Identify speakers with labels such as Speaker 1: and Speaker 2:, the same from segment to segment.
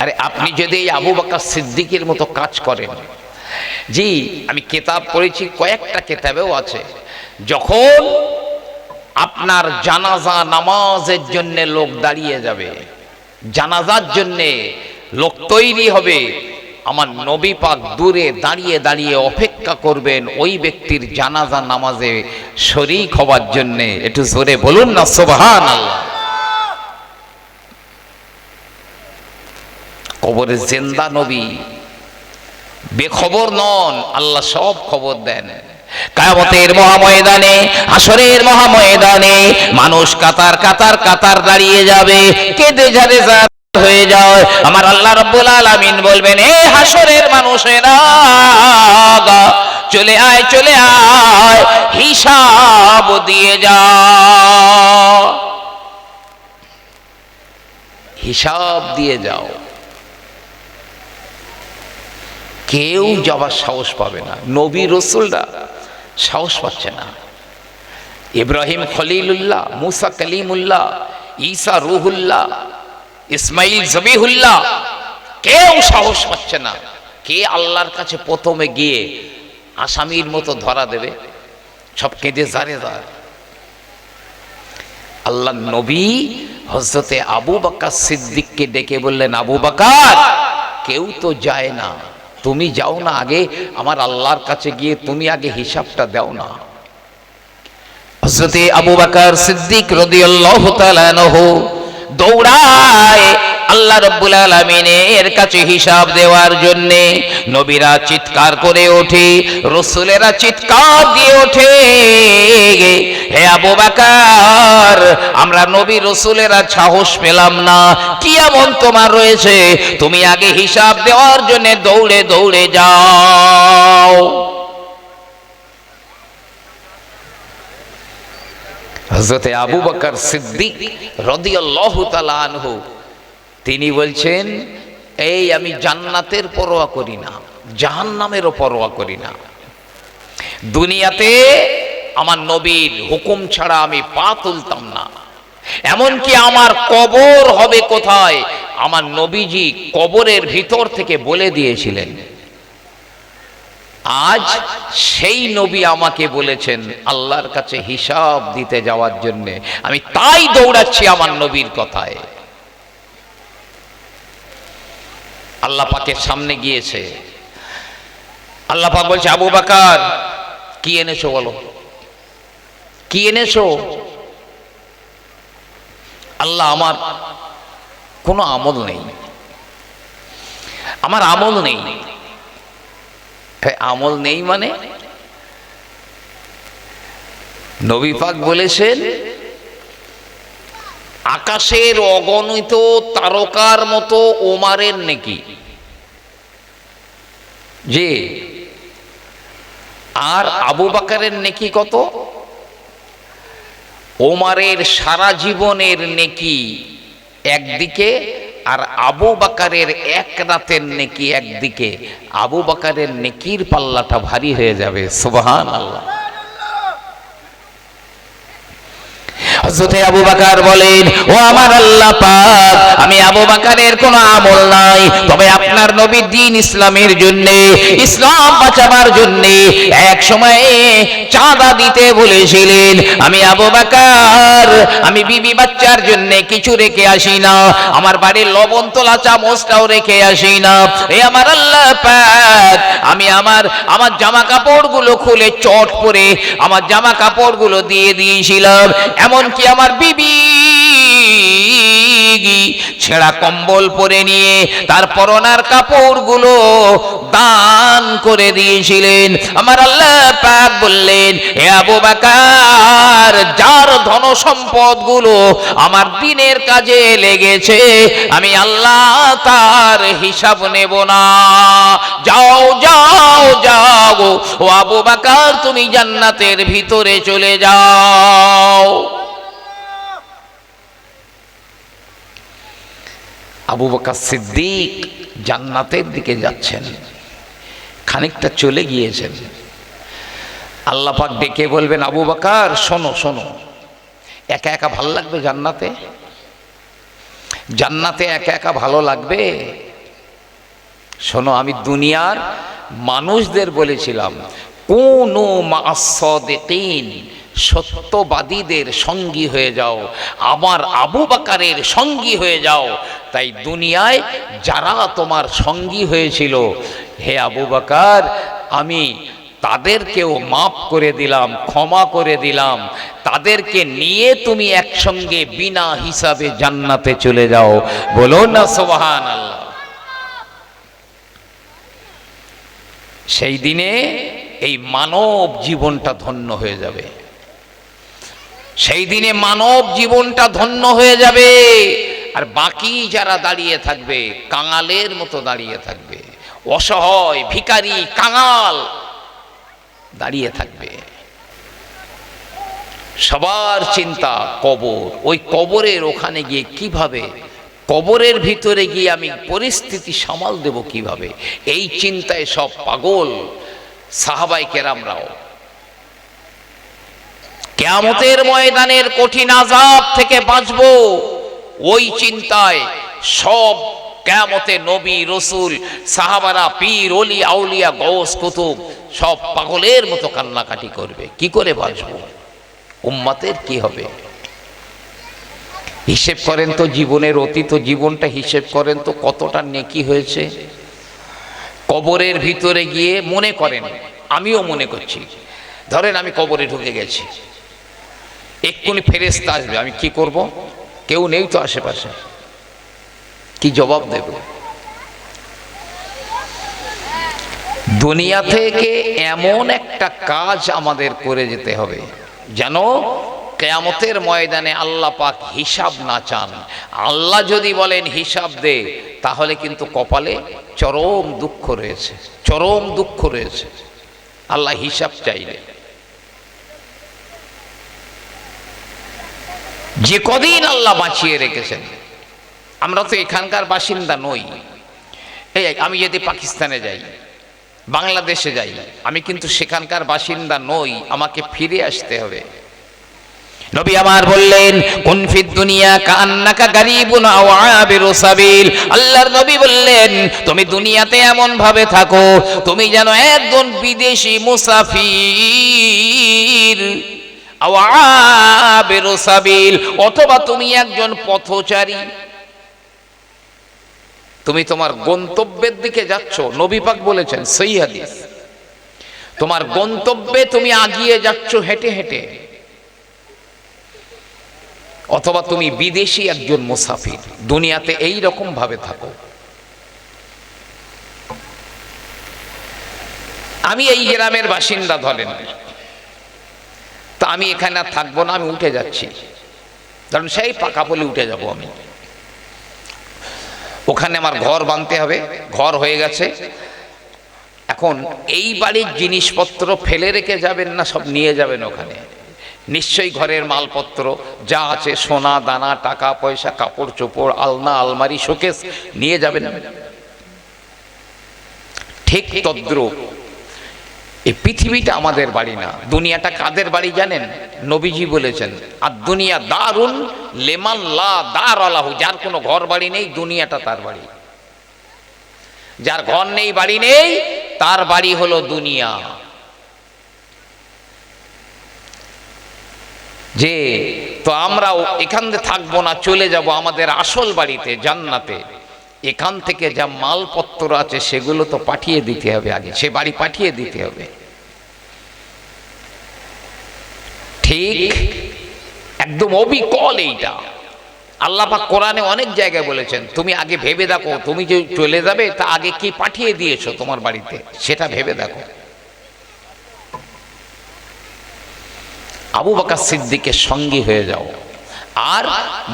Speaker 1: আরে আপনি যদি এই আবু বাক্কার সিদ্দিকের মতো কাজ করেন। জি আমি কেতাব পড়েছি কয়েকটা কেতাবেও আছে। যখন আপনার জানাজা নামাজের জন্য লোক দাঁড়িয়ে যাবে। জানাজার জন্যে লোক তৈরি হবে। আমার নবী পাক দূরে দাঁড়িয়ে দাঁড়িয়ে অপেক্ষা করবেন ওই ব্যক্তির জানাজা নামাজে শরিক হওয়ার জন্যে। একটু জোরে বলুন না সোবাহান আল্লাহ কবরে জেন্দা নবী। বেখবর নন, আল্লাহ সব খবর দেন। কায়ামতের মহাময়দানে আসরের মহাময়দানে মানুষ কাতার কাতার কাতার দাঁড়িয়ে যাবে। কেঁদে ঝাড়ে হয়ে যায়। আমার আল্লাহ রব্বুল আলামিন বলবেন, এ হাসরের মানুষেরা, চলে আয় চলে আয়, হিসাব দিয়ে যা। হিসাব দিয়ে যাও। কেউ যাবার সাহস পাবে না। নবী রসুলরা সাহস পাচ্ছে না। ইব্রাহিম খলিলুল্লাহ, মুসা কলিমুল্লাহ, ঈসা রুহুল্লাহ, ইসমাইল জবিহুল্লাহ কেউ সাহস পাচ্ছে না। কে আল্লাহর কাছে প্রথমে গিয়ে আসামির মতো ধরা দেবে? সব কেঁদে জারে দাঁড় আল্লাহ নবী হজরতে আবু বাক্কার সিদ্দিককে ডেকে বললেন, আবু বাকার, কেউ তো যায় না। তুমি যাও না আগে, আমার আল্লাহর কাছে গিয়ে তুমি আগে হিসাবটা দাও না। হজরতে আবু বাকার সিদ্দিক রাদিয়াল্লাহু তাআলা দৌড়ায় আল্লাহ রব্বুল আলমিনের কাছে হিসাব দেওয়ার জন্যে নবীরা চিৎকার করে ওঠে, রসুলেরা চিৎকার দিয়ে ওঠে, হে আবু বাকার, আমরা নবী রসুলেরা সাহস পেলাম না, কি এমন তোমার রয়েছে? তুমি আগে হিসাব দেওয়ার জন্য দৌড়ে দৌড়ে যাও। হজরতে আবু বকর সিদ্দিক রদিয়াল্লাহু তাআলা আনহু তিনি বলছেন, এই আমি জান্নাতের পরোয়া করি না, জাহান্নামেরও পরোয়া করি না। দুনিয়াতে আমার নবীর হুকুম ছাড়া আমি পা তুলতাম না। এমনকি আমার কবর হবে কোথায়, আমার নবীজি কবরের ভিতর থেকে বলে দিয়েছিলেন। আজ সেই নবী আমাকে বলেছেন, আল্লাহর কাছে হিসাব দিতে যাওয়ার জন্য, আমি তাই দৌড়াচ্ছি আমার নবীর কথায়। আল্লাহ পাকের সামনে গিয়েছে। আল্লাহ পাক বলছে, আবু বাকার, কি এনেছো বলো? কি এনেছো? আল্লাহ, আমার কোনো আমল নেই। আমার আমল নেই। আমল নেই মানে? নবী পাক বলেছেন আকাশের অগণিত তারকার মতো ওমারের নেকি। যে, আর আবু বাকারের নেকি কত? ওমারের সারা জীবনের নেকি একদিকে আর আবু বাকারের এক রাতের নেকি একদিকে। আবু বাকারের নেকির পাল্লাটা ভারী হয়ে যাবে সুবহান আল্লাহ হযরতে আবু বাকার বলেন, ও আমার আল্লাহ পাক, আমি আবু বাকারের কোনো আমল নাই। তবে আপনার নবী দিন ইসলামের জন্য, ইসলাম বাঁচাবার জন্য এক সময়ে চাঁদা দিতে বলেছিলেন। আমি আবু বাকার, আমি বিবি বাচ্চার জন্য কিছু রেখে আসি না। আমার বাড়ির লবণ তোলা চামচটাও রেখে আসি না। এ আমার আল্লাহ পাক, আমি আমার আমার জামা কাপড়গুলো খুলে চট পরে আমার জামা কাপড়গুলো দিয়ে দিয়েছিলাম। এমনকি আমার বিবি? ছেঁড়া কম্বল পরে নিয়ে তারপর ওনার কাপড়গুলো দান করে দিয়েছিলেন। আমার আল্লাহ পাক বললেন হে আবু বাকার, যার ধন সম্পদগুলো আমার দিনের কাজে লেগেছে, আমি আল্লাহ তার হিসাব নেব না। যাও যাও যাও, ও আবু বাকার, তুমি জান্নাতের ভিতরে চলে যাও। আবু বকর সিদ্দিক জান্নাতের দিকে যাচ্ছেন। খানিকটা চলে গিয়েছেন। আল্লাহ পাক ডেকে বলবেন, আবু বাকার, শোনো শোনো। একা একা ভালো লাগবে জান্নাতে? জান্নাতে একা একা ভালো লাগবে? শোনো, আমি দুনিয়ার মানুষদের বলেছিলাম, কোন মাসদিন সত্যবাদীদের সঙ্গী হয়ে যাও, আমার আবু বাকারের সঙ্গী হয়ে যাও। তাই দুনিয়ায় যারা তোমার সঙ্গী হয়েছিল, হে আবু বাকার, আমি তাদেরকেও মাফ করে দিলাম, ক্ষমা করে দিলাম। তাদেরকে নিয়ে তুমি একসঙ্গে বিনা হিসাবে জান্নাতে চলে যাও। বলো না সোহান আল্লাহ সেই দিনে এই মানব জীবনটা ধন্য হয়ে যাবে। সেই দিনে মানব জীবনটা ধন্য হয়ে যাবে। আর বাকি যারা দাঁড়িয়ে থাকবে, কাঙালের মতো দাঁড়িয়ে থাকবে। অসহায় ভিকারি কাঙাল দাঁড়িয়ে থাকবে। সবার চিন্তা কবর। ওই কবরের ওখানে গিয়ে কীভাবে, কবরের ভিতরে গিয়ে আমি পরিস্থিতি সামাল দেব কীভাবে? এই চিন্তায় সব পাগল সাহাবাই কেরামরাও। কেয়ামতের ময়দানের কঠিন আজাব থেকে বাঁচব। ওই চিন্তায় সব কেয়ামতে নবী, রসুল, সাহাবারা, পীর অলি আউলিয়া গৌস কুতুব সব পাগলের মতো কান্নাকাটি করবে। কি করে বাঁচব? উম্মাতের কি হবে? হিসেব করেন তো জীবনের অতীত, জীবনটা হিসেব করেন তো কতটা নেকি হয়েছে? কবরের ভিতরে গিয়ে মনে করেন, আমিও মনে করছি। ধরেন আমি কবরে ঢুকে গেছি। এক্ষুনি ফেরেস্তা আসবে, আমি কি করব? কেউ নেই তো আশেপাশে। কি জবাব দেব? দুনিয়া থেকে এমন একটা কাজ আমাদের করে যেতে হবে, যেন কেয়ামতের ময়দানে আল্লাহ পাক হিসাব না চান। আল্লাহ যদি বলেন হিসাব দে, তাহলে কিন্তু কপালে চরম দুঃখ রয়েছে, চরম দুঃখ রয়েছে। আল্লাহ হিসাব চাইলে। যে কদিন আল্লাহ বাঁচিয়ে রেখেছেন। আমরা তো এখানকার বাসিন্দা নই। এই, আমি যদি পাকিস্তানে যাই, বাংলাদেশে যাই, আমি কিন্তু সেখানকার বাসিন্দা নই, আমাকে ফিরে আসতে হবে। নবী আমার বললেন, কোন ফিদ দুনিয়া কান্নাকা গারিবুন আবিরু সাবিল। আল্লাহর নবী বললেন, তুমি দুনিয়াতে এমন ভাবে থাকো, তুমি যেন একজন বিদেশি মুসাফির। অথবা তুমি একজন পথচারী। তুমি তোমার গন্তব্যের দিকে যাচ্ছ, নবী পাক বলেছেন সেই হাদিস। তোমার গন্তব্যে তুমি আগিয়ে যাচ্ছ হেঁটে হেঁটে। অথবা তুমি বিদেশি একজন মুসাফির, দুনিয়াতে এই রকম ভাবে থাকো। আমি এই গ্রামের বাসিন্দা ধরেন। তা আমি এখানে আর থাকব না, আমি উঠে যাচ্ছি। কারণ সেই পাকা বলে উঠে যাব আমি। ওখানে আমার ঘর বাঁধতে হবে, ঘর হয়ে গেছে। এখন এই বাড়ির জিনিসপত্র ফেলে রেখে যাবেন না, সব নিয়ে যাবেন ওখানে। নিশ্চয়ই ঘরের মালপত্র যা আছে, সোনা, দানা, টাকা, পয়সা, কাপড়, চোপড়, আলনা, আলমারি, শোকেস নিয়ে যাবেন। ঠিক তদ্রুপ এই পৃথিবীটা আমাদের বাড়ি না, দুনিয়াটা কাদের বাড়ি জানেন? নবীজি বলেছেন, আর দুনিয়া দারুণ লেমান লা দার আলাহু যার কোনো ঘর বাড়ি নেই, দুনিয়াটা তার বাড়ি। যার ঘর নেই, বাড়ি নেই, তার বাড়ি হলো দুনিয়া। যে, তো আমরাও এখান থেকে থাকব না, চলে যাব আমাদের আসল বাড়িতে, জান্নাতে। এখান থেকে যা মালপত্র আছে সেগুলো তো পাঠিয়ে দিতে হবে আগে, সে বাড়ি পাঠিয়ে দিতে হবে। ঠিক একদম অবিকল এইটা। আল্লাপাক কোরআনে অনেক জায়গায় বলেছেন, তুমি আগে ভেবে দেখো, তুমি যে চলে যাবে, তা আগে কি পাঠিয়ে দিয়েছ তোমার বাড়িতে, সেটা ভেবে দেখো। আবু বাকা সিদ্দিকের সঙ্গী হয়ে যাও। আর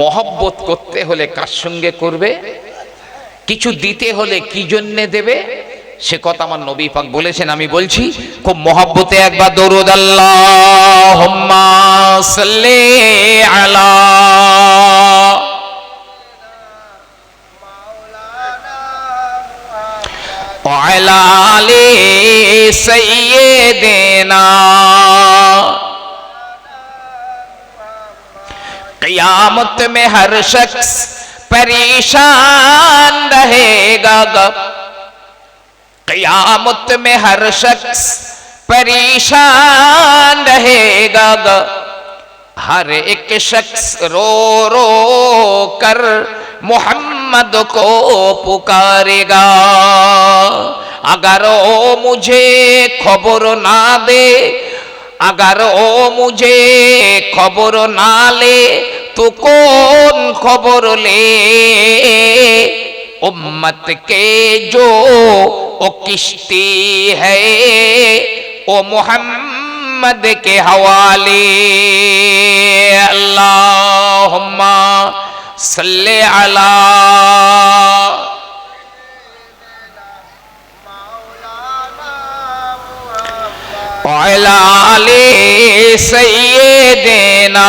Speaker 1: মহব্বত করতে হলে কার সঙ্গে করবে? কিছু দিতে হলে কি জন্যে দেবে? সে কথা আমার নবী পাক বলেছেন, আমি বলছি, খুব মহব্বতে একবার দৌরদ আল্লাহ আলা আলালে মে হর শখস পরিশান लगा कयामत में हर शख्स परेशान रहेगा हर एक शख्स रो रो कर मोहम्मद को पुकारेगा। अगर ओ मुझे खबर ना दे, अगर ओ मुझे खबर ना ले तो कौन खबर ले? उम्मत के जो ओ किश्ती है ओ मोहम्मद के हवाले अल्लाहुम्मा सल्ले अला आले सैयदेना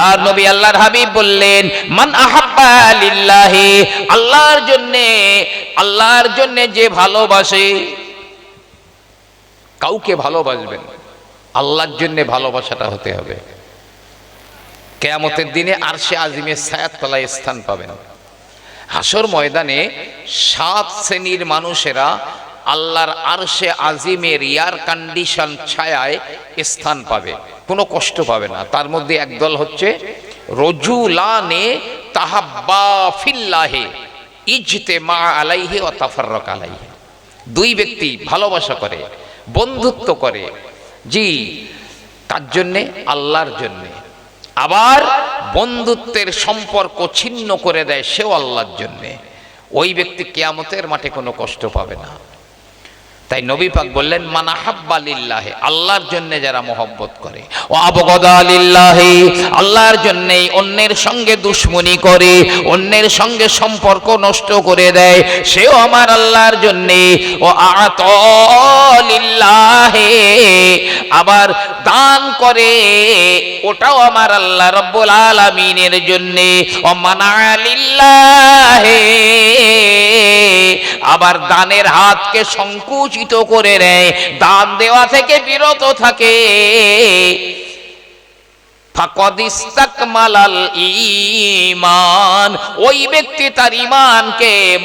Speaker 1: আল্লাহর নবী আল্লাহর হাবিব বললেন, মান আহাব্বা লিল্লাহি আল্লাহর জন্য আল্লাহর জন্য যে ভালোবাসে, কাউকে ভালোবাসবেন, আল্লাহর জন্য ভালোবাসাটা হতে হবে। কেয়ামতের দিনে আরশে আজিমের ছায়াত তলায় স্থান পাবেন। হাসর ময়দানে সাত শ্রেণির মানুষেরা আল্লাহর আরশে আজিমের এয়ার কন্ডিশন ছায়ায় স্থান পাবে। কোনো কষ্ট পাবে না। তার মধ্যে একদল হচ্ছে, রজুলানে তাহাব্বা ফিল্লাহে ইজতে মা আলাইহে ও তাফাররক আলাইহে। দুই ব্যক্তি ভালোবাসা করে, বন্ধুত্ব করে। জি, তার জন্যে, আল্লাহর জন্যে। আবার বন্ধুত্বের সম্পর্ক ছিন্ন করে দেয় সেও আল্লাহর জন্যে। ওই ব্যক্তি কেয়ামতের মাঠে কোনো কষ্ট পাবে না। তাই নবী পাক বললেন মানাহাব্বা লিল্লাহে আল্লাহর জন্য যারা মোহব্বত করে। ও আবগদা লিল্লাহে আল্লাহর জন্যই অন্যের সঙ্গে দুশ্মনী করে, অন্যের সঙ্গে সম্পর্ক নষ্ট করে দেয়। সেও আমার আল্লাহর জন্যে, ও আত লিল্লাহে আবার দান করে, ওটাও আমার আল্লাহ রব্বুল আলামিনের জন্যে। ও মানা লিল্লাহে আবার দানের হাতকে সংকুচিত করে নেয়। দান দেওয়া থেকে বিরত থাকে। ঈমান। ওই ব্যক্তি তার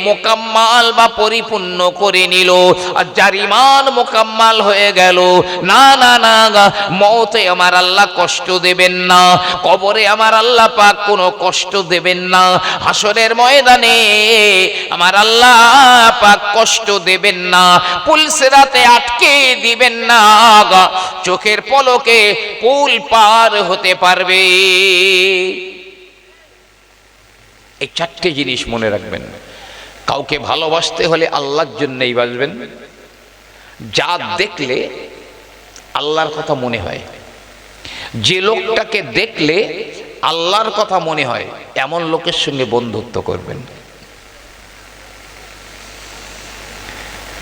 Speaker 1: মোকাম্মাল বা পরিপূর্ণ করে নিল। আর যার ঈমান মোকাম্মাল হয়ে গেল না না না গা, মওতে আমার আল্লাহ কষ্ট দেবেন না। কবরে আমার আল্লাহ পাক কোনো কষ্ট দেবেন না। হাসরের ময়দানে আমার আল্লাহ পাক কষ্ট দেবেন না। পুলসেরাতে আটকে দিবেন না চোখের পলকে পুল পার হতে পারবে। এই চারটে জিনিস মনে রাখবেন। কাউকে ভালোবাসতে হলে আল্লাহর জন্যই বাসবেন যা দেখলে আল্লাহর কথা মনে হয়। যে লোকটাকে দেখলে আল্লাহর কথা মনে হয়, এমন লোকের সঙ্গে বন্ধুত্ব করবেন।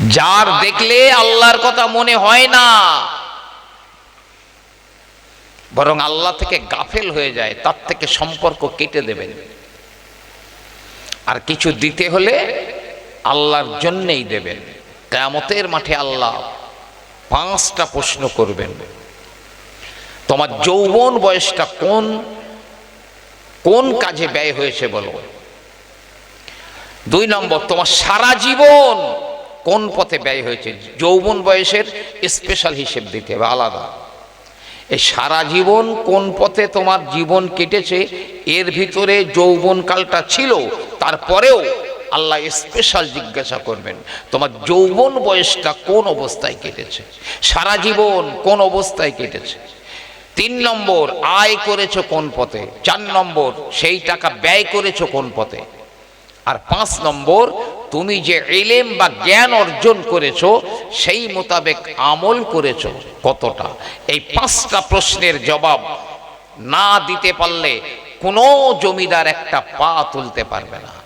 Speaker 1: যার দেখলে আল্লাহর কথা মনে হয় না বরং আল্লাহ থেকে গাফেল হয়ে যায়, তার থেকে সম্পর্ক কেটে দেবেন। আর কিছু দিতে হলে আল্লাহর জন্যেই দেবেন। কেয়ামতের মাঠে আল্লাহ পাঁচটা প্রশ্ন করবেন। তোমার যৌবন বয়সটা কোন কোন কাজে ব্যয় হয়েছে বলো? দুই নম্বর, তোমার সারা জীবন কোন পথে ব্যয় হয়েছে? যৌবন বয়সের স্পেশাল হিসেব দিতে হবে, আলাদা। এই সারা জীবন কোন পথে তোমার জীবন কেটেছে, এর ভিতরে যৌবনকালটা ছিল, তারপরেও আল্লাহ স্পেশাল জিজ্ঞাসা করবেন, তোমার যৌবন বয়সটা কোন অবস্থায় কেটেছে? সারা জীবন কোন অবস্থায় কেটেছে? তিন নম্বর, আয় করেছ কোন পথে? চার নম্বর, সেই টাকা ব্যয় করেছ কোন পথে? আর পাঁচ নম্বর, তুমি যে এলেম বা জ্ঞান অর্জন করেছ, সেই মোতাবেক আমল করেছ। কতটা? এই পাঁচটা প্রশ্নের জবাব না দিতে পারলে কোনো জমিদার একটা পা তুলতে পারবে না।